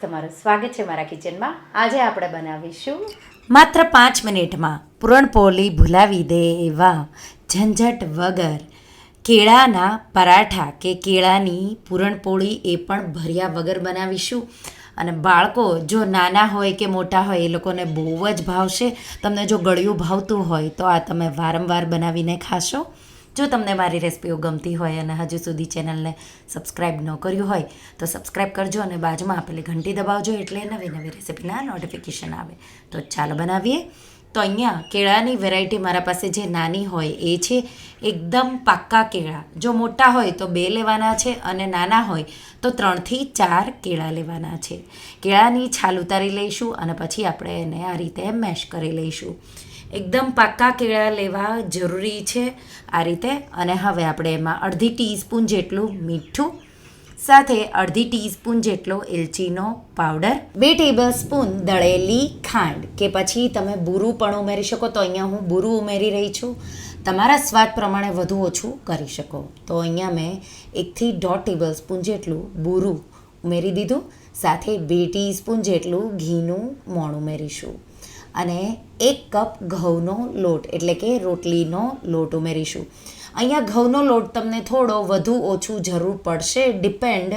તમારું સ્વાગત છે મારા કિચનમાં આજે આપણે બનાવીશું માત્ર પાંચ મિનિટમાં પૂરણપોળી ભૂલાવી દે એવા ઝંઝટ વગર કેળાના પરાઠા કે કેળાની પૂરણપોળી એ પણ ભર્યા વગર બનાવીશું. અને બાળકો જો નાના હોય કે મોટા હોય, એ લોકોને બહુ જ ભાવશે. તમને જો ગળ્યું ભાવતું હોય, તો આ તમે વારંવાર બનાવીને ખાશો. જો તમને મારી રેસિપીઓ ગમતી હોય અને હજુ સુધી ચેનલને સબસ્ક્રાઈબ ન કર્યું હોય, તો સબસ્ક્રાઈબ કરજો અને બાજુમાં આપેલી ઘંટી દબાવજો એટલે નવી નવી રેસિપીના નોટિફિકેશન આવે. તો ચાલો બનાવીએ. તો અહીંયા કેળાની વેરાયટી મારા પાસે જે નાની હોય એ છે, એકદમ પાક્કા કેળા. જો મોટા હોય તો બે લેવાના છે અને નાના હોય તો ત્રણથી ચાર કેળા લેવાના છે. કેળાની છાલ ઉતારી લઈશું અને પછી આપણે એને આ રીતે મેશ કરી લઈશું. એકદમ પાક્કા કેળા લેવા જરૂરી છે આ રીતે. અને હવે આપણે એમાં અડધી ટીસ્પૂન જેટલું મીઠું, સાથે અડધી ટીસ્પૂન જેટલો એલચીનો પાવડર, બે ટેબલ સ્પૂન દળેલી ખાંડ, કે પછી તમે બુરું પણ ઉમેરી શકો. તો અહીંયા હું બુરું ઉમેરી રહી છું. તમારા સ્વાદ પ્રમાણે વધુ ઓછું કરી શકો. તો અહીંયા મેં એકથી દોઢ ટેબલ સ્પૂન જેટલું બુરું ઉમેરી દીધું, સાથે બે ટીસ્પૂન જેટલું ઘીનું મોણ ઉમેરીશું. અને એક કપ ઘઉંનો લોટ, એટલે કે રોટલીનો લોટ ઉમેરીશું. અહીંયા ઘઉંનો લોટ તમને થોડો વધુ ઓછું જરૂર પડશે. ડિપેન્ડ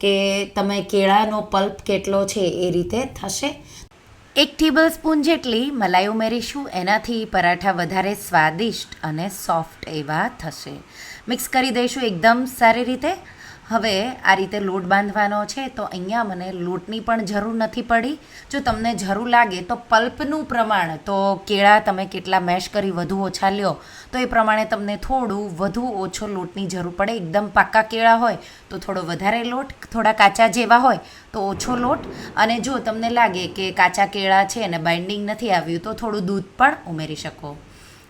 કે તમે કેળાનો પલ્પ કેટલો છે એ રીતે થશે. એક ટેબલ સ્પૂન જેટલી મલાઈ ઉમેરીશું. એનાથી પરાઠા વધારે સ્વાદિષ્ટ અને સોફ્ટ એવા થશે. મિક્સ કરી દઈશું એકદમ સારી રીતે. હવે આ રીતે લોટ બાંધવાનો છે, તો અહીંયા મને લોટની પણ જરૂર નથી પડી. જો તમને જરૂર લાગે તો પલ્પનું પ્રમાણ, તો કેળા તમે કેટલા મેશ કરી વધુ ઓછા લ્યો. તો એ પ્રમાણે તમને થોડું વધુ ઓછો લોટની જરૂર પડે. એકદમ પાક્કા કેળા હોય તો થોડો વધારે લોટ, થોડા કાચા જેવા હોય તો ઓછો લોટ. અને જો તમને લાગે કે કાચા કેળા છે અને બાઇન્ડિંગ નથી આવ્યું, તો થોડું દૂધ પણ ઉમેરી શકો.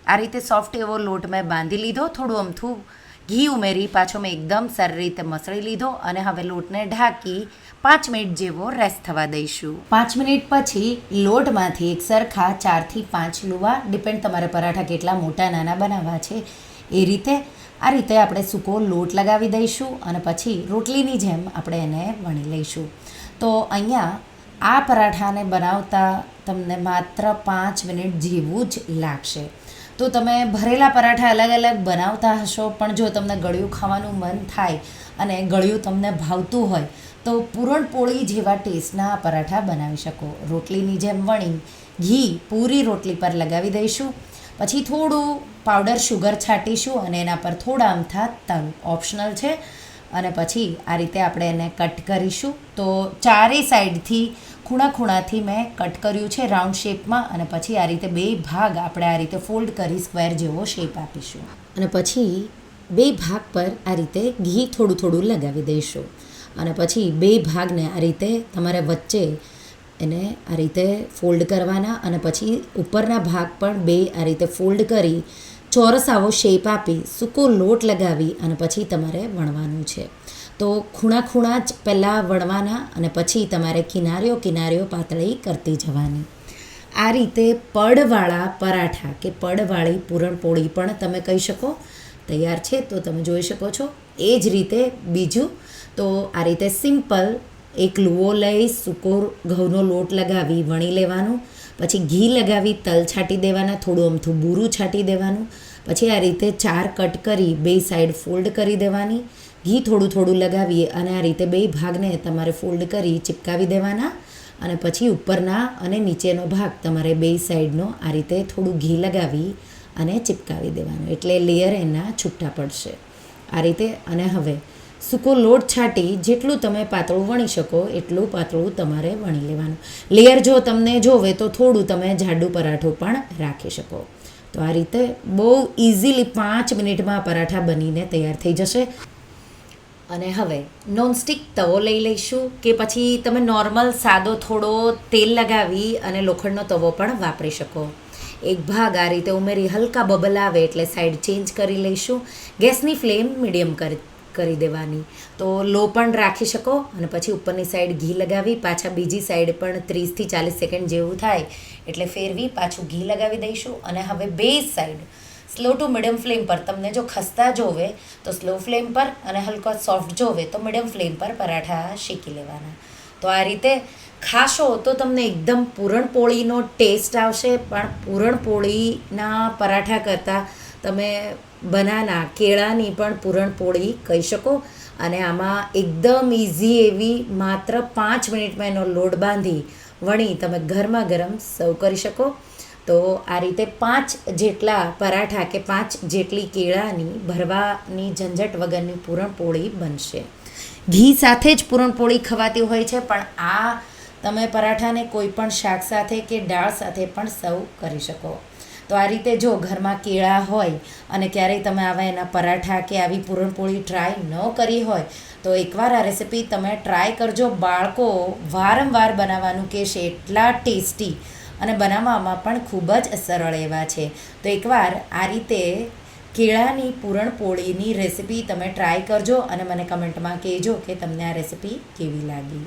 આ રીતે સોફ્ટ એવો લોટ મેં બાંધી લીધો, થોડું અમથું ઘી ઉમેરી પાછો મેં એકદમ સારી રીતે મસળી લીધો અને હવે લોટને ઢાંકી પાંચ મિનિટ જેવો રેસ્ટ થવા દઈશું. પાંચ મિનિટ પછી લોટમાંથી એક સરખા ચારથી પાંચ લુવા ડિપેન્ડ તમારે પરાઠા કેટલા મોટા, નાના બનાવવા છે, એ રીતે આ રીતે આપણે સૂકો લોટ લગાવી દઈશું અને પછી રોટલીની જેમ આપણે એને વણી લઈશું. તો અહીંયા આ પરાઠાને બનાવતા તમને માત્ર પાંચ મિનિટ જેવું જ લાગશે. તો તમે ભરેલા પરાઠા અલગ અલગ બનાવતા હશો, પણ જો તમને ગળ્યું ખાવાનું મન થાય અને ગળ્યું તમને ભાવતું હોય, તો પૂરણપોળી જેવા ટેસ્ટના પરાઠા બનાવી શકો. રોટલીની જેમ વણી, ઘી, પૂરી રોટલી પર લગાવી દઈશું. પછી થોડું પાવડર શુગર છાંટીશું અને એના પર થોડા અમથા તલ ઓપ્શનલ છે. અને પછી આ રીતે આપણે એને કટ કરીશું. તો ચારેય સાઈડથી ખૂણા ખૂણાથી મેં કટ કર્યું છે રાઉન્ડ શેપમાં અને પછી આ રીતે બે ભાગ આપણે આ રીતે ફોલ્ડ કરી સ્ક્વેર જેવો શેપ આપીશું. અને પછી બે ભાગ પર આ રીતે ઘી થોડું થોડું લગાવી દઈશું. અને પછી બે ભાગને આ રીતે તમારે વચ્ચે એને આ રીતે ફોલ્ડ કરવાના અને પછી ઉપરના ભાગ પણ બે આ રીતે ફોલ્ડ કરી ચોરસ આવો શેપ આપી સૂકો લોટ લગાવી અને પછી તમારે વણવાનું છે. તો ખૂણા ખૂણા જ પહેલાં વણવાના અને પછી તમારે કિનારીઓ કિનારીઓ પાતળી કરતી જવાની. આ રીતે પડવાળા પરાઠા કે પડવાળી પૂરણપોળી પણ તમે કહી શકો. તૈયાર છે તો તમે જોઈ શકો છો. એ જ રીતે બીજું તો આ રીતે સિમ્પલ એક લુઓ લઈ સૂકો ઘઉંનો લોટ લગાવી વણી લેવાનું. પછી ઘી લગાવી, તલ છાંટી દેવાના, થોડું અમથું બૂરું છાંટી દેવાનું, પછી આ રીતે ચાર કટ કરી બે સાઈડ ફોલ્ડ કરી દેવાની, ઘી થોડું થોડું લગાવીએ અને આ રીતે બે ભાગને તમારે ફોલ્ડ કરી ચિપકાવી દેવાના અને પછી ઉપરના અને નીચેનો ભાગ તમારે બે સાઈડનો આ રીતે થોડું ઘી લગાવી અને ચિપકાવી દેવાનું. એટલે લેયર એના છૂટા પડશે. આ રીતે અને હવે સૂકો લોટ છાંટી જેટલું તમે પાતળું વણી શકો, એટલું પાતળું તમારે વણી લેવાનું. લેયર જો તમને જોવે તો થોડું તમે જાડું પરાઠું પણ રાખી શકો. તો આ રીતે બહુ ઇઝીલી પાંચ મિનિટમાં પરાઠા બનીને તૈયાર થઈ જશે. અને હવે નોનસ્ટિક તવો લઈ લઈશું કે પછી તમે નોર્મલ સાદો થોડો તેલ લગાવી અને લોખંડનો તવો પણ વાપરી શકો. એક ભાગ આ રીતે ઉમેરી, હલકા બબલ આવે એટલે સાઈડ ચેન્જ કરી લઈશું. ગેસની ફ્લેમ મીડિયમ કરી કરી દેવાની. તો લો પણ રાખી શકો અને પછી ઉપરની સાઈડ ઘી લગાવી, પાછા બીજી સાઈડ પણ ત્રીસથી ચાલીસ સેકન્ડ જેવું થાય એટલે ફેરવી, પાછું ઘી લગાવી દઈશું અને હવે બે side slow to medium flame પર. તમને જો ખસ્તા જોવે, તો સ્લો ફ્લેમ પર અને હલકો સોફ્ટ જોવે, તો મીડિયમ ફ્લેમ પર પરાઠા શેકી લેવાના. તો આ રીતે ખાશો તો તમને એકદમ પૂરણપોળીનો ટેસ્ટ આવશે, પણ પૂરણપોળીના પરાઠા કરતાં તમે બનાના, કેળાની પણ પૂરણપોળી કહી શકો. અને આમાં એકદમ ઇઝી એવી માત્ર પાંચ મિનિટમાં એનો લોટ બાંધી વણી તમે ગરમા ગરમ સર્વ કરી શકો. તો આ રીતે પાંચ જેટલા પરાઠા કે પાંચ જેટલી કેળાની ભરવાની ઝંઝટ વગરની પૂરણપોળી બનશે. ઘી સાથે જ પૂરણપોળી ખવાતી હોય છે, પણ આ તમે પરાઠાને કોઈ પણ શાક સાથે કે દાળ સાથે પણ સર્વ કરી શકો. તો આ રીતે જો ઘરમાં કેળા હોય અને ક્યારેય તમે આવા એના પરાઠા કે આવી પૂરણપોળી ટ્રાય ન કરી હોય, તો એકવાર આ રેસિપી તમે ટ્રાય કરજો. બાળકો વારંવાર બનાવવાનું કહેશે એટલા ટેસ્ટી અને બનાવવામાં પણ ખૂબ જ સરળ એવા છે. તો એકવાર આ રીતે કેળાની પૂરણપોળીની રેસિપી તમે ટ્રાય કરજો અને મને કમેન્ટમાં કહેજો કે તમને આ રેસિપી કેવી લાગી.